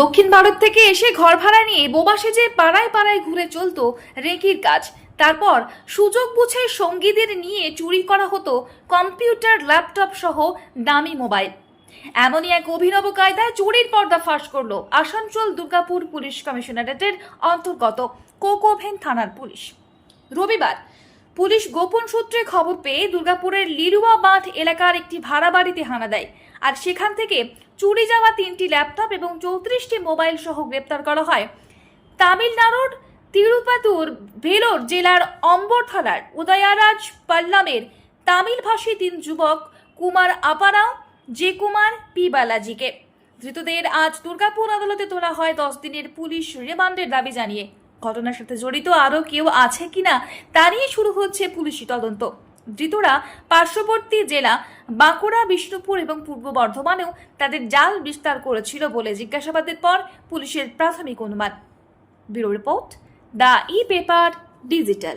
দক্ষিণ ভারত থেকে এসে ঘর ভাড়া নিয়ে বোবা সেজে পাড়ায় পাড়ায় ঘুরে চলতো রেকির কাজ। তারপর সুযোগ বুঝে সঙ্গীদের নিয়ে চুরি করা হতো কম্পিউটার, ল্যাপটপ সহ দামি মোবাইল। এমনই এক অভিনব কায়দায় চুরির পর্দা ফাঁস করল আসানসোল দুর্গাপুর পুলিশ কমিশনারেটের অন্তর্গত কোকোভেন থানার পুলিশ। রবিবার পুলিশ গোপন সূত্রে খবর পেয়ে দুর্গাপুরের লিরুয়া বাঁধ এলাকার একটি ভাড়া বাড়িতে হানা দেয়। আর সেখান থেকে চুরি যাওয়া তিনটি ল্যাপটপ এবং চৌত্রিশটি মোবাইল সহ গ্রেপ্তার করা হয়। তামিলনাড়ুর তিরুপাতুর ভেলোর জেলার অম্বর থানার উদয়ারাজ পাল্লামের তামিলভাষী তিন যুবক কুমার আপারাও, জে কুমার, পি বালাজিকে। ধৃতদের আজ দুর্গাপুর আদালতে তোলা হয় দশ দিনের পুলিশ রিমান্ডের দাবি জানিয়ে। ঘটনার সাথে জড়িত আরও কেউ আছে কিনা তা নিয়ে শুরু হচ্ছে পুলিশি তদন্ত। ধৃতরা পার্শ্ববর্তী জেলা বাঁকুড়া, বিষ্ণুপুর এবং পূর্ব বর্ধমানেও তাদের জাল বিস্তার করেছিল বলে জিজ্ঞাসাবাদের পর পুলিশের প্রাথমিক অনুমান। Bureau report, the e paper digital.